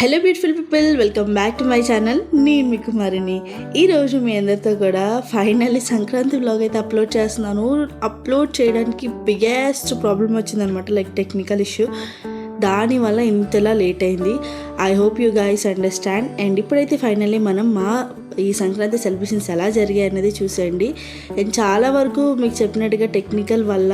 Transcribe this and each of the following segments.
Hello beautiful people welcome back to my channel నేను మీ కుమారిని. ఈరోజు మీ అందరితో కూడా ఫైనల్లీ సంక్రాంతి బ్లాగ్ అయితే అప్లోడ్ చేస్తున్నాను. అప్లోడ్ చేయడానికి బిగ్గెస్ట్ ప్రాబ్లం వచ్చిందనమాట లైక్ టెక్నికల్ ఇష్యూ దానివల్ల ఇంతలా లేట్ అయింది I hope you guys understand and ఇప్పుడైతే ఫైనల్లీ మనం మా ఈ సంక్రాంతి సెలబ్రేషన్స్ ఎలా జరిగాయి అనేది చూసేయండి. అండ్ చాలా వరకు మీకు చెప్పినట్టుగా టెక్నికల్ వల్ల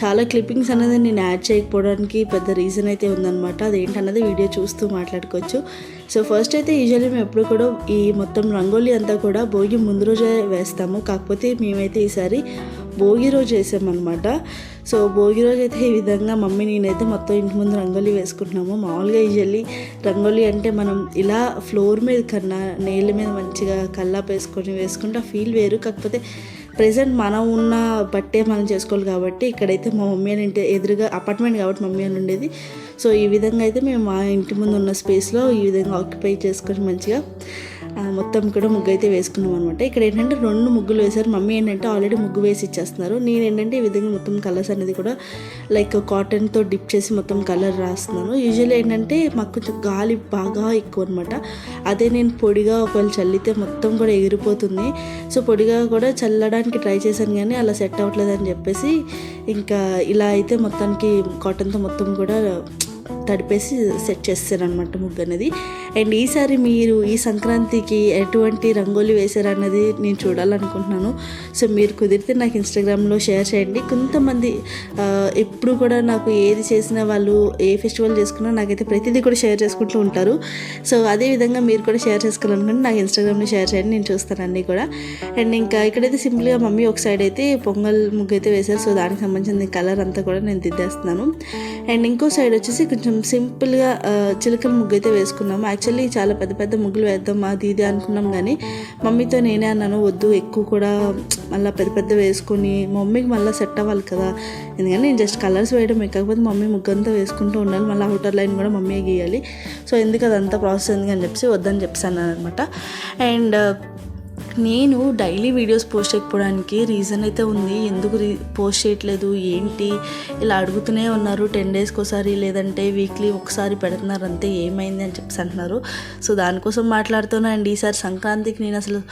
చాలా క్లిప్పింగ్స్ అనేది నేను యాడ్ చేయకపోవడానికి పెద్ద రీజన్ అయితే ఉందన్నమాట. అదేంటన్నది వీడియో చూస్తూ మాట్లాడుకోవచ్చు. సో ఫస్ట్ అయితే యూజువల్లీ మేము ఎప్పుడు కూడా ఈ మొత్తం రంగోలీ అంతా కూడా భోగి ముందు రోజే వేస్తాము. కాకపోతే మేమైతే ఈసారి భోగి రోజు వేసామన్నమాట. సో భోగి రోజు అయితే ఈ విధంగా మమ్మీ నేనైతే మొత్తం ఇంటి ముందు రంగోలీ వేసుకుంటున్నాము. మామూలుగా యూజువల్లీ రంగోలీ అంటే మనం ఇలా ఫ్లోర్ మీద కన్నా నేల మీద మంచిగా కల్లాపు వేసుకొని వేసుకుంటే ఆ ఫీల్ వేరు. కాకపోతే ప్రజెంట్ మనం ఉన్న బట్టే మనం చేసుకోవాలి కాబట్టి ఇక్కడైతే మా మమ్మీ అని ఇంటి ఎదురుగా అపార్ట్మెంట్ కాబట్టి మమ్మీ అని ఉండేది. సో ఈ విధంగా అయితే మేము మా ఇంటి ముందు ఉన్న స్పేస్లో ఈ విధంగా ఆక్యుపై చేసుకొని మంచిగా మొత్తం కూడా ముగ్గు అయితే వేసుకున్నాం అనమాట ఇక్కడ ఏంటంటే రెండు ముగ్గులు వేశారు. మమ్మీ ఏంటంటే ఆల్రెడీ ముగ్గు వేసి ఇచ్చేస్తున్నారు. నేను ఏంటంటే ఈ విధంగా మొత్తం కలర్స్ అనేది కూడా లైక్ కాటన్తో డిప్ చేసి మొత్తం కలర్ రాస్తున్నాను. యూజువల్లీ ఏంటంటే మాకు కొంచెం గాలి బాగా ఎక్కువ అనమాట అదే నేను పొడిగా ఒకవేళ చల్లితే మొత్తం కూడా ఎగిరిపోతుంది. సో పొడిగా కూడా చల్లడానికి ట్రై చేశాను కానీ అలా సెట్ అవ్వట్లేదు అని చెప్పేసి ఇంకా ఇలా అయితే మొత్తానికి కాటన్తో మొత్తం కూడా తడిపేసి సెట్ చేస్తారనమాట ముగ్గు అనేది అండ్ ఈసారి మీరు ఈ సంక్రాంతికి ఎటువంటి రంగోలి వేశారన్నది నేను చూడాలనుకుంటున్నాను. సో మీరు కుదిరితే నాకు ఇన్స్టాగ్రామ్లో షేర్ చేయండి. కొంతమంది ఎప్పుడు కూడా నాకు ఏది చేసినా వాళ్ళు ఏ ఫెస్టివల్ చేసుకున్నా నాకైతే ప్రతిదీ కూడా షేర్ చేసుకుంటూ ఉంటారు. సో అదే విధంగా మీరు కూడా షేర్ చేసుకోవాలనుకుంటే నాకు ఇన్స్టాగ్రామ్లో షేర్ చేయండి. నేను చూస్తాను అన్నీ కూడా. అండ్ ఇంకా ఇక్కడైతే సింపుల్గా మమ్మీ ఒక సైడ్ అయితే పొంగల్ ముగ్గు అయితే వేశారు. సో దానికి సంబంధించిన కలర్ అంతా కూడా నేను దిద్దేస్తున్నాను. అండ్ ఇంకో సైడ్ వచ్చేసి కొంచెం సింపుల్గా ఆ, చిలకల ముగ్గు అయితే వేసుకున్నాము. యాక్చువల్లీ చాలా పెద్ద పెద్ద ముగ్గులు వేద్దాం అది ఇది అనుకున్నాం కానీ మమ్మీతో నేనే అన్నాను వద్దు ఎక్కువ కూడా మళ్ళీ పెద్ద పెద్ద వేసుకొని మమ్మీకి మళ్ళీ సెట్ అవ్వాలి కదా. ఎందుకంటే నేను జస్ట్ కలర్స్ వేయడం కాకపోతే మమ్మీ ముగ్గు అంతా వేసుకుంటూ ఉండాలి. మళ్ళీ అవుటర్ లైన్ కూడా మమ్మీ గీయాలి. సో ఎందుకు అదంతా ప్రాసెస్ ఎందుకని చెప్పేసి వద్దని చెప్పేసాను అనమాట అండ్ నేను డైలీ వీడియోస్ పోస్ట్ చేయకపోవడానికి రీజన్ అయితే ఉంది. ఎందుకు రీ పోస్ట్ చేయట్లేదు? ఏంటి? ఇలా అడుగుతూనే ఉన్నారు. టెన్ డేస్కి ఒకసారి లేదంటే వీక్లీ ఒకసారి పెడుతున్నారు అంతే ఏమైంది అని చెప్పేసి అంటున్నారు. సో దానికోసం మాట్లాడుతున్నా అండి. ఈసారి సంక్రాంతికి నేను అసలు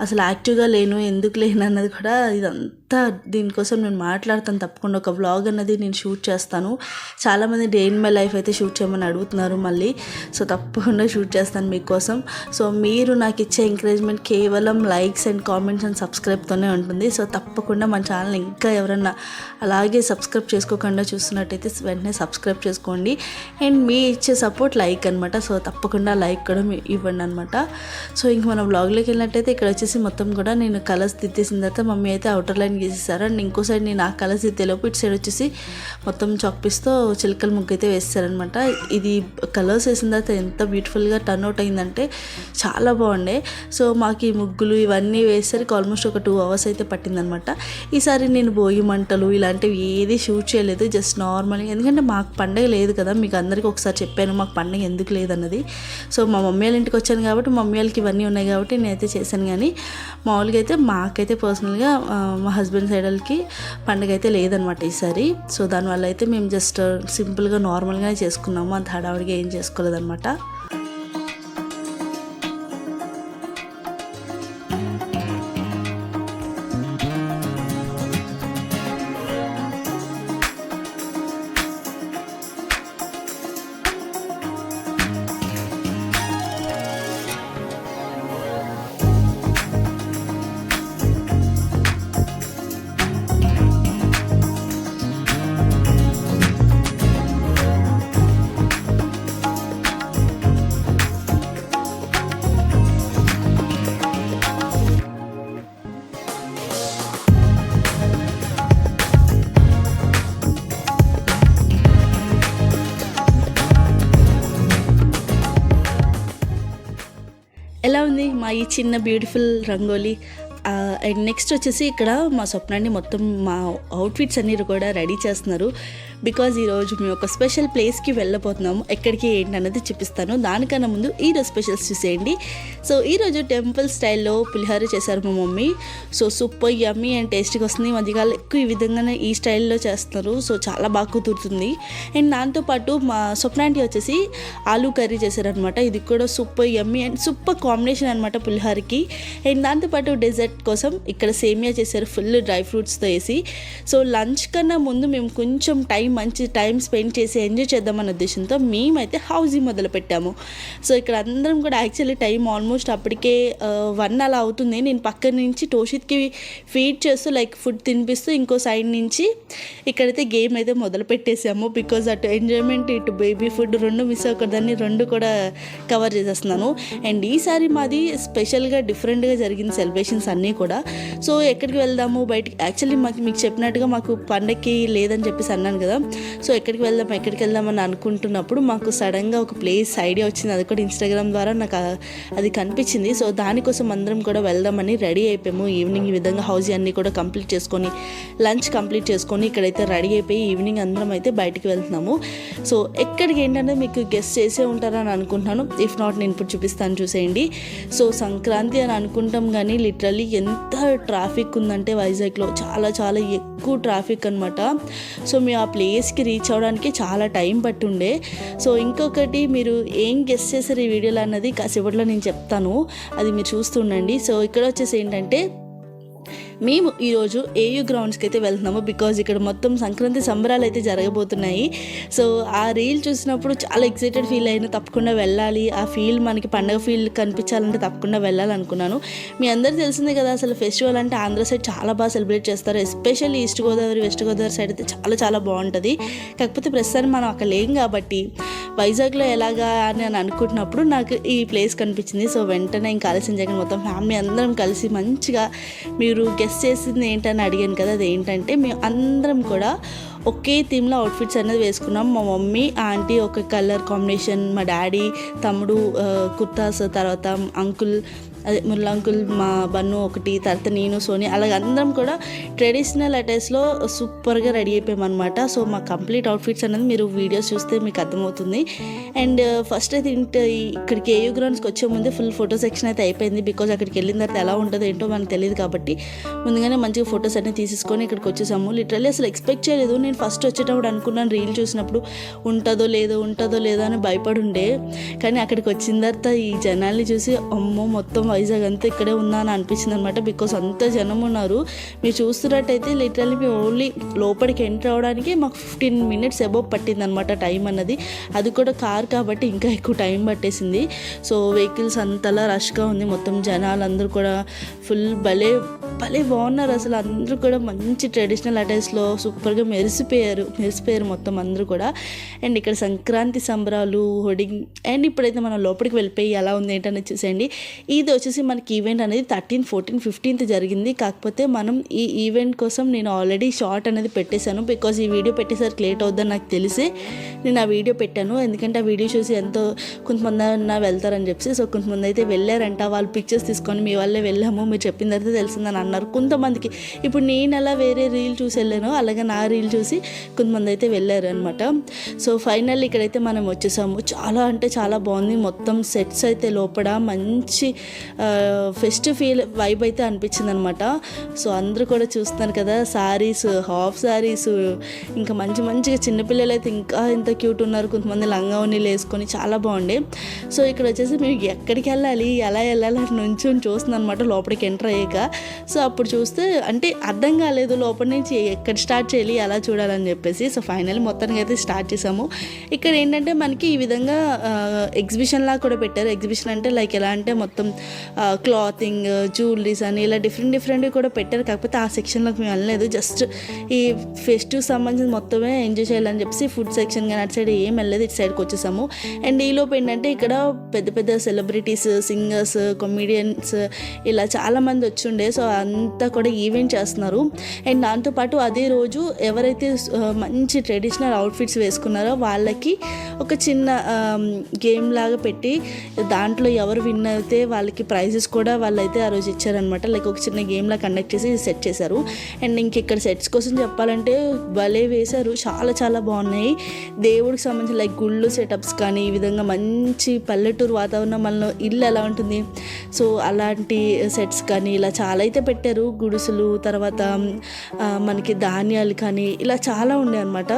అసలు యాక్టివ్గా లేను. ఎందుకు లేను అన్నది కూడా ఇదంతా దీనికోసం నేను మాట్లాడతాను. తప్పకుండా ఒక వ్లాగ్ అన్నది నేను షూట్ చేస్తాను. చాలామంది డే ఇన్ మై లైఫ్ అయితే షూట్ చేయమని అడుగుతున్నారు మళ్ళీ. సో తప్పకుండా షూట్ చేస్తాను మీకోసం. సో మీరు నాకు ఇచ్చే ఎంకరేజ్మెంట్ కేవలం లైక్స్ అండ్ కామెంట్స్ అండ్ సబ్స్క్రైబ్తోనే ఉంటుంది. సో తప్పకుండా మన ఛానల్ ఇంకా ఎవరన్నా అలాగే సబ్స్క్రైబ్ చేసుకోకుండా చూస్తున్నట్టయితే వెంటనే సబ్స్క్రైబ్ చేసుకోండి. అండ్ మీ ఇచ్చే సపోర్ట్ లైక్ అనమాట సో తప్పకుండా లైక్ కూడా ఇవ్వండి అనమాట సో ఇంక మనం బ్లాగ్లోకి వెళ్ళినట్టయితే ఇక్కడ వచ్చేసి మొత్తం కూడా నేను కలర్స్ దిద్దేసిన తర్వాత మమ్మీ అయితే అవుటర్ లైన్ గీసేసారు. అండ్ ఇంకో సైడ్ నేను ఆ కలర్స్ దిద్దేలోపు ఇటు సైడ్ వచ్చేసి మొత్తం చాక్పీస్తో చిలకల ముగ్గు అయితే వేస్తారనమాట ఇది కలర్స్ వేసిన తర్వాత ఎంత బ్యూటిఫుల్గా టర్న్ అవుట్ అయిందంటే చాలా బాగుండే. సో మాకు ఈ ముగ్గులు ఇవన్నీ వేసేసరికి ఆల్మోస్ట్ ఒక టూ అవర్స్ అయితే పట్టిందనమాట. ఈసారి నేను భోగి మంటలు ఇలాంటివి ఏది షూట్ చేయలేదు జస్ట్ నార్మల్గా ఎందుకంటే మాకు పండగ లేదు కదా మీకు అందరికీ ఒకసారి చెప్పాను మాకు పండగ ఎందుకు లేదన్నది. సో మా మమ్మీ వాళ్ళ ఇంటికి వచ్చాను కాబట్టి మమ్మీ వాళ్ళకి ఇవన్నీ ఉన్నాయి కాబట్టి నేనైతే చేశాను కానీ మామూలుగా అయితే మాకైతే పర్సనల్గా మా హస్బెండ్ సైడ్ వాళ్ళకి పండగ అయితే లేదనమాట ఈసారి. సో దానివల్ల అయితే మేము జస్ట్ సింపుల్గా నార్మల్గానే చేసుకున్నాము. అంత హడావిడిగా ఏం చేసుకోలేదన్నమాట. చిన్న బ్యూటిఫుల్ రంగోలీ. అండ్ నెక్స్ట్ వచ్చేసి ఇక్కడ మా స్వప్నాన్ని మొత్తం మా అవుట్ఫిట్స్ అన్ని కూడా రెడీ చేస్తున్నారు. బికాజ్ ఈరోజు మేము ఒక స్పెషల్ ప్లేస్కి వెళ్ళబోతున్నాము. ఎక్కడికి ఏంటి అన్నది చూపిస్తాను. దానికన్నా ముందు ఈరోజు స్పెషల్స్ చూసేయండి. సో ఈరోజు టెంపుల్ స్టైల్లో పులిహోర చేశారు మా mummy. So super yummy and టేస్ట్గా వస్తుంది. మధ్యకాలం ఎక్కువ ఈ విధంగానే ఈ స్టైల్లో చేస్తున్నారు. సో చాలా బాగా కుదురుతుంది. అండ్ దాంతోపాటు మా స్వప్నాంటి వచ్చేసి ఆలూ కర్రీ చేశారనమాట ఇది కూడా super yummy and super combination అనమాట పులిహోరకి. అండ్ దాంతోపాటు డెజర్ట్ కోసం ఇక్కడ సేమియా చేశారు. ఫుల్ డ్రై ఫ్రూట్స్తో వేసి. సో లంచ్ కన్నా ముందు మేము కొంచెం టైం మంచి టైం స్పెండ్ చేసి ఎంజాయ్ చేద్దామన్న ఉద్దేశంతో మేమైతే హౌజింగ్ మొదలు పెట్టాము సో ఇక్కడ అందరం కూడా యాక్చువల్లీ టైం ఆల్మోస్ట్ అప్పటికే వన్ అలా అవుతుంది. నేను పక్క నుంచి టోషిత్కి ఫీడ్ చేస్తూ లైక్ ఫుడ్ తినిపిస్తూ ఇంకో సైడ్ నుంచి ఇక్కడైతే గేమ్ అయితే మొదలు పెట్టేసాము బికాజ్ అటు ఎంజాయ్మెంట్ ఇటు బేబీ ఫుడ్ రెండు మిస్ అవ్వకూడదని రెండు కూడా కవర్ చేసేస్తున్నాను. అండ్ ఈసారి మాది స్పెషల్గా డిఫరెంట్గా జరిగింది సెలబ్రేషన్స్ అన్నీ కూడా. సో ఎక్కడికి వెళ్దాము? బయటికి యాక్చువల్లీ మాకు మీకు చెప్పినట్టుగా మాకు పండగకి లేదని చెప్పేసి అన్నాను కదా. సో ఎక్కడికి వెళ్దాం ఎక్కడికి వెళ్దాం అని అనుకుంటున్నప్పుడు మాకు సడన్గా ఒక ప్లేస్ ఐడియా వచ్చింది. అది కూడా ఇన్స్టాగ్రామ్ ద్వారా నాకు అది కనిపించింది. సో దానికోసం అందరం కూడా వెళ్దామని రెడీ అయిపోయాము. ఈవినింగ్ ఈ విధంగా హౌస్ అన్నీ కూడా కంప్లీట్ చేసుకొని లంచ్ కంప్లీట్ చేసుకొని ఇక్కడైతే రెడీ అయిపోయి ఈవినింగ్ అందరం అయితే బయటికి వెళ్తున్నాము. సో ఎక్కడికి ఏంటంటే మీకు గెస్ట్ చేసే ఉంటారని అనుకుంటున్నాను. ఇఫ్ నాట్ నేను ఇప్పుడు చూపిస్తాను చూసేయండి. సో సంక్రాంతి అని అనుకుంటాం కానీ లిటరలీ ఎంత ట్రాఫిక్ ఉందంటే వైజాగ్లో చాలా చాలా ఎక్కువ ట్రాఫిక్ అనమాట సో మేము ఆ ప్లేస్ ప్లేస్కి రీచ్ అవ్వడానికి చాలా టైం పట్టుండే. సో ఇంకొకటి మీరు ఏం గెస్ట్ చేశారు ఈ వీడియోలో అన్నది కాసేపట్లో నేను చెప్తాను. అది మీరు చూస్తుండండి. సో ఇక్కడ వచ్చేసి ఏంటంటే మేము ఈరోజు ఏయూ గ్రౌండ్స్కి అయితే వెళ్తున్నాము బికాజ్ ఇక్కడ మొత్తం సంక్రాంతి సంబరాలు అయితే జరగబోతున్నాయి. సో ఆ రీల్ చూసినప్పుడు చాలా ఎక్సైటెడ్ ఫీల్ అయినా తప్పకుండా వెళ్ళాలి. ఆ ఫీల్ మనకి పండగ ఫీల్ కనిపించాలంటే తప్పకుండా వెళ్ళాలనుకున్నాను. మీ అందరు తెలిసిందే కదా అసలు ఫెస్టివల్ అంటే ఆంధ్ర సైడ్ చాలా బాగా సెలబ్రేట్ చేస్తారు. Especially east Godavari west Godavari side అయితే చాలా చాలా బాగుంటుంది. కాకపోతే ప్రస్తుతానికి మనం అక్కడ లేం కాబట్టి వైజాగ్లో ఎలాగా అని నేను అనుకుంటున్నప్పుడు నాకు ఈ ప్లేస్ కనిపించింది. సో వెంటనే ఇంకా ఆలస్యం జగన్ మొత్తం ఫ్యామిలీ అందరం కలిసి మంచిగా మీరు గెస్ట్ చేసింది ఏంటని అడిగాను కదా అది ఏంటంటే మేము అందరం కూడా ఒకే థీమ్లో అవుట్ఫిట్స్ అనేది వేసుకున్నాం. మా మమ్మీ ఆంటీ ఒక కలర్ కాంబినేషన్ మా డాడీ తమ్ముడు కుర్తాస్ తర్వాత అంకుల్ అదే ముల్లా అంకుల్ మా బన్ను ఒకటి తర్వాత నేను సోని అలాగే అందరం కూడా ట్రెడిషనల్ అటైర్స్లో సూపర్గా రెడీ అయిపోయామన్నమాట. సో మా కంప్లీట్ అవుట్ఫిట్స్ అనేది మీరు వీడియోస్ చూస్తే మీకు అర్థమవుతుంది. అండ్ ఫస్ట్ అయితే ఇంట ఇక్కడికి ఏయూ గ్రౌండ్స్కి వచ్చే ముందే ఫుల్ ఫోటో సెక్షన్ అయితే అయిపోయింది. బికాజ్ అక్కడికి వెళ్ళిన తర్వాత ఎలా ఉంటుందో ఏంటో మనకు తెలియదు కాబట్టి ముందుగానే మంచిగా ఫొటోస్ అన్నీ తీసేసుకొని ఇక్కడికి వచ్చేసాము. లిటరల్లీ అసలు ఎక్స్పెక్ట్ చేయలేదు. నేను ఫస్ట్ వచ్చేటప్పుడు అనుకున్నాను రీల్ చూసినప్పుడు ఉంటుందో లేదో ఉంటుందో లేదో అని భయపడి ఉండే. కానీ అక్కడికి వచ్చిన తర్వాత ఈ జనాల్ని చూసి అమ్మో మొత్తం వైజాగ్ అంతా ఇక్కడే ఉందా అని అనిపించింది అనమాట బికాస్ అంత జనం ఉన్నారు. మీరు చూస్తున్నట్టయితే లిటరల్లీ మేము ఓన్లీ లోపలికి ఎంటర్ అవడానికి మాకు ఫిఫ్టీన్ మినిట్స్ అబౌవ్ పట్టింది అనమాట టైం అన్నది. అది కూడా కార్ కాబట్టి ఇంకా ఎక్కువ టైం పట్టేసింది. సో వెహికల్స్ అంతలా రష్గా ఉంది. మొత్తం జనాలు అందరూ కూడా ఫుల్ భలే భలే బాగున్నారు అసలు. అందరూ కూడా మంచి ట్రెడిషనల్ అటైర్స్లో సూపర్గా మెరిసిపోయారు. మెరిసిపోయారు మొత్తం అందరూ కూడా. అండ్ ఇక్కడ సంక్రాంతి సంబరాలు హోడింగ్ అండ్ ఇప్పుడైతే మనం లోపలికి వెళ్ళిపోయి ఎలా ఉంది ఏంటనేది చూసేయండి. ఇది వచ్చేసి మనకి ఈవెంట్ అనేది థర్టీన్ ఫోర్టీన్ ఫిఫ్టీన్త్ జరిగింది. కాకపోతే మనం ఈ ఈవెంట్ కోసం నేను ఆల్రెడీ షార్ట్ అనేది పెట్టేశాను. బికాజ్ ఈ వీడియో పెట్టేసరికి లేట్ అవుద్దని నాకు తెలిసి నేను ఆ వీడియో పెట్టాను. ఎందుకంటే ఆ వీడియో చూసి ఎంతో కొంతమంది అన్న వెళ్తారని చెప్పి సో కొంతమంది అయితే వెళ్ళారంట. వాళ్ళు పిక్చర్స్ తీసుకొని మీ వల్లే వెళ్ళాము. మీరు చెప్పిన తర్వాత తెలిసిందని అన్నారు. కొంతమందికి. ఇప్పుడు నేను ఎలా వేరే రీల్ చూసి వెళ్ళాను. అలాగే నా రీల్ చూసి కొంతమంది అయితే వెళ్ళారు అనమాట సో ఫైనల్ ఇక్కడైతే మనం వచ్చేసాము. చాలా అంటే చాలా బాగుంది. మొత్తం సెట్స్ అయితే లోపల మంచి ఫెస్ట్ ఫీల్ వైబ్ అయితే అనిపించింది అనమాట సో అందరూ కూడా చూస్తున్నారు కదా సారీస్ హాఫ్ సారీస్ ఇంకా మంచి మంచిగా చిన్నపిల్లలు అయితే ఇంకా ఎంత క్యూట్ ఉన్నారు. కొంతమంది లంగా ఉన్నీళ్ళు వేసుకొని చాలా బాగుండే. సో ఇక్కడ వచ్చేసి మేము ఎక్కడికి వెళ్ళాలి ఎలా వెళ్ళాలి అని నుంచొని చూస్తుంది అనమాట లోపలికి ఎంటర్ అయ్యాక. సో అప్పుడు చూస్తే అంటే అర్థం కాలేదు లోపల నుంచి ఎక్కడ స్టార్ట్ చేయాలి ఎలా చూడాలని చెప్పేసి. సో ఫైనల్ మొత్తానికి అయితే స్టార్ట్ చేసాము. ఇక్కడ ఏంటంటే మనకి ఈ విధంగా ఎగ్జిబిషన్ లాగా కూడా పెట్టారు. ఎగ్జిబిషన్ అంటే లైక్ ఎలా అంటే మొత్తం క్లాతింగ్ జ్యువెలరీస్ అని ఇలా డిఫరెంట్ డిఫరెంట్ కూడా పెట్టారు. కాకపోతే ఆ సెక్షన్లోకి మేము వెళ్ళలేదు. జస్ట్ ఈ ఫెస్టివ్ సంబంధించి మొత్తమే ఎంజాయ్ చేయాలని చెప్పేసి ఫుడ్ సెక్షన్ కానీ అటు సైడ్ ఏం వెళ్ళలేదు. ఇటు సైడ్కి వచ్చేసాము. అండ్ ఈలోపు ఏంటంటే ఇక్కడ పెద్ద పెద్ద సెలబ్రిటీస్ సింగర్స్ కమెడియన్స్ ఇలా చాలా మంది సో ఆ సో అంతా కూడా ఈవెంట్ చేస్తున్నారు. అండ్ దాంతోపాటు అదే రోజు ఎవరైతే మంచి ట్రెడిషనల్ అవుట్ఫిట్స్ వేసుకున్నారో వాళ్ళకి ఒక చిన్న గేమ్ లాగా పెట్టి దాంట్లో ఎవరు విన్ అయితే వాళ్ళకి ప్రైజెస్ కూడా వాళ్ళైతే ఆ రోజు ఇచ్చారనమాట లైక్ ఒక చిన్న గేమ్లా కండక్ట్ చేసి సెట్ చేశారు. అండ్ ఇంక ఇక్కడ సెట్స్ కోసం చెప్పాలంటే భలే వేశారు. చాలా చాలా బాగున్నాయి. దేవుడికి సంబంధించిన లైక్ గుళ్ళు సెటప్స్ కానీ ఈ విధంగా మంచి పల్లెటూరు వాతావరణం మనలో ఇల్లు ఎలా ఉంటుంది? సో అలాంటి సెట్స్ కానీ ఇలా చాలా అయితే పెట్టారు గుడుసులు తర్వాత మనకి ధాన్యాలు కానీ ఇలా చాలా ఉన్నాయి అనమాట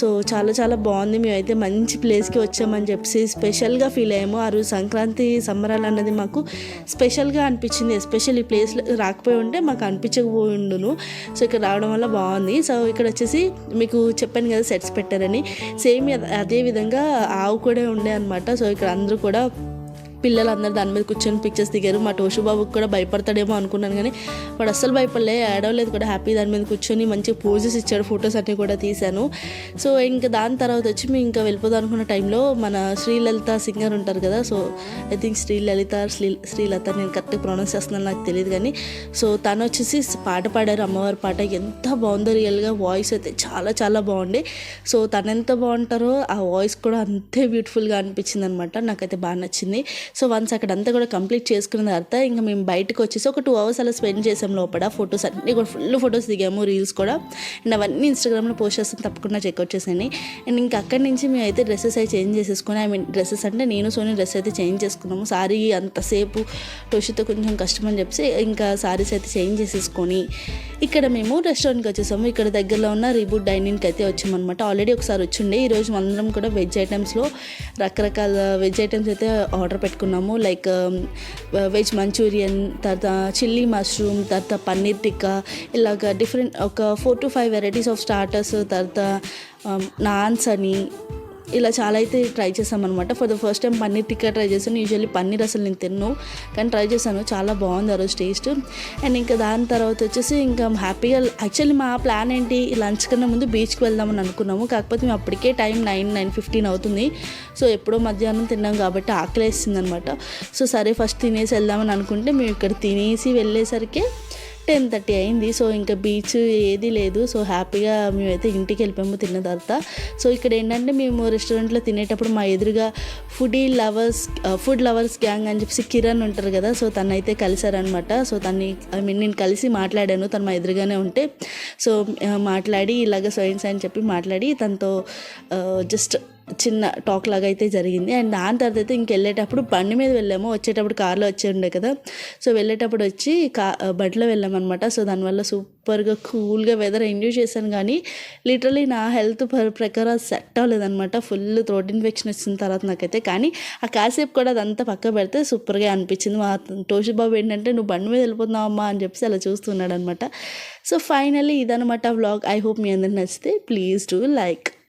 సో చాలా చాలా బాగుంది. మేమైతే మంచి ప్లేస్కి వచ్చామని చెప్పేసి స్పెషల్గా ఫీల్ అయ్యాము. ఆ రోజు సంక్రాంతి సంబరాలు అన్నది మాకు స్పెషల్గా అనిపించింది. ఎస్పెషల్ ఈ ప్లేస్ రాకపోయి ఉంటే మాకు అనిపించకపోయి ఉండును సో ఇక్కడ రావడం వల్ల బాగుంది. సో ఇక్కడ వచ్చేసి మీకు చెప్పాను కదా సెట్స్ పెట్టారని. సేమ్ అదే విధంగా ఆవు కూడా ఉండే అనమాట సో ఇక్కడ అందరూ కూడా పిల్లలందరూ దాని మీద కూర్చొని పిక్చర్స్ దిగారు. మా టోషు బాబుకి కూడా భయపడతాడేమో అనుకున్నాను కానీ వాడు అస్సలు భయపడలే ఏడవలేదు కూడా హ్యాపీ దాని మీద కూర్చొని మంచి పోజెస్ ఇచ్చాడు ఫొటోస్ అన్నీ కూడా తీశాను. సో ఇంకా దాని తర్వాత వచ్చి మేము ఇంకా వెళ్ళిపోదాం అనుకున్న టైంలో మన శ్రీలలిత సింగర్ ఉంటారు కదా so I think Sreelalitha Sri Srilatha నేను కరెక్ట్గా ప్రొనౌన్స్ చేస్తున్నాను నాకు తెలియదు కానీ సో తను వచ్చేసి పాట పాడారు అమ్మవారి పాట ఎంత బాగుందో రియల్గా వాయిస్ అయితే చాలా చాలా బాగుంది సో తను ఎంత బాగుంటారో ఆ వాయిస్ కూడా అంతే బ్యూటిఫుల్గా అనిపించింది అనమాట నాకైతే బాగా నచ్చింది. సో వన్స్ అక్కడ అంతా కూడా కంప్లీట్ చేసుకున్న తర్వాత ఇంకా మేము బయటకు వచ్చేసి ఒక టూ అవర్స్ అలా స్పెండ్ చేసాం లోపల ఫొటోస్ అన్నీ కూడా ఫుల్ ఫొటోస్ దిగాము రీల్స్ కూడా. అండ్ అవన్నీ ఇన్స్టాగ్రామ్లో పోస్ట్ చేస్తాను తప్పకుండా చెక్అవుట్ చేసాను అండ్ ఇంకా అక్కడి నుంచి మేము అయితే డ్రెస్సెస్ అయితే చేంజ్ చేసేసుకుని ఐ మీన్ డ్రెస్సెస్ అంటే నేను సోని డ్రెస్ అయితే చేంజ్ చేసుకున్నాము. సారీ అంతసేపు టోషితో కొంచెం కష్టం అని చెప్పి ఇంకా సారీస్ అయితే చేంజ్ చేసేసుకొని ఇక్కడ మేము రెస్టారెంట్కి వచ్చేసాము. ఇక్కడ దగ్గరలో ఉన్న రీబూట్ డైనింగ్కి అయితే వచ్చామన్నమాట. ఆల్రెడీ ఒకసారి వచ్చిండే. ఈరోజు అందరం కూడా వెజ్ ఐటమ్స్లో రకరకాల వెజ్ ఐటమ్స్ అయితే ఆర్డర్ పెట్టుకున్నాము లైక్ వెజ్ మంచూరియన్ తర్వాత చిల్లీ మష్రూమ్ తర్వాత పన్నీర్ టిక్కా ఇలాగ డిఫరెంట్ ఒక four to five varieties of starters తర్వాత um, నాన్స్ అని ఇలా చాలా అయితే ట్రై చేసామన్నమాట for the first time paneer tikka try చేశాను. యూజువల్లీ పన్నీర్ అసలు నేను తిన్ను కానీ ట్రై చేశాను. చాలా బాగుంది ఆ రోజు టేస్ట్. అండ్ ఇంకా దాని తర్వాత వచ్చేసి ఇంకా హ్యాపీగా యాక్చువల్లీ మా ప్లాన్ ఏంటి? లంచ్ కన్నా ముందు బీచ్కి వెళ్దామని అనుకున్నాము. కాకపోతే మేము అప్పటికే టైం నైన్ నైన్ ఫిఫ్టీన్ అవుతుంది. సో ఎప్పుడో మధ్యాహ్నం తిన్నాం కాబట్టి ఆకలేస్తుంది అనమాట సో సరే ఫస్ట్ తినేసి వెళ్దామని అనుకుంటే మేము ఇక్కడ తినేసి వెళ్ళేసరికి టెన్ థర్టీ అయింది. సో ఇంకా బీచ్ ఏది లేదు. సో హ్యాపీగా మేమైతే ఇంటికి వెళ్ళిపోయాము తిన్న తర్వాత. సో ఇక్కడ ఏంటంటే మేము రెస్టారెంట్లో తినేటప్పుడు మా ఎదురుగా foodie lovers food lovers gang అని చెప్పేసి కిరణ్ ఉంటారు కదా. సో తను అయితే కలిసారనమాట సో తన్ని ఐ మీన్ నేను కలిసి మాట్లాడాను. తను మా ఎదురుగానే ఉంటే. సో మాట్లాడి ఇలాగ సైన్స్ అని చెప్పి మాట్లాడి తనతో జస్ట్ చిన్న టాక్ లాగా అయితే జరిగింది. అండ్ దాని తర్వాత అయితే ఇంకెళ్ళేటప్పుడు బండి మీద వెళ్ళాము. వచ్చేటప్పుడు కార్లో వచ్చి ఉండే కదా. సో వెళ్ళేటప్పుడు వచ్చి కా బండిలో వెళ్ళామన్నమాట సో దానివల్ల సూపర్గా కూల్గా వెదర్ ఎంజాయ్ చేశాను. కానీ లిటరలీ నా హెల్త్ ప్రకారం సెట్ అవ్వలేదన్నమాట ఫుల్ థ్రోట్ ఇన్ఫెక్షన్ వచ్చిన తర్వాత నాకైతే. కానీ ఆ కాసేపు కూడా అదంతా పక్క పెడితే సూపర్గా అనిపించింది. మా టోషి బాబు ఏంటంటే నువ్వు బండి మీద వెళ్ళిపోతున్నావమ్మా అని చెప్పేసి అలా చూస్తున్నాడు అనమాట సో ఫైనల్లీ ఇదనమాట వ్లాగ్ ఐ హోప్ మీ అందరికి నచ్చితే ప్లీజ్ డూ లైక్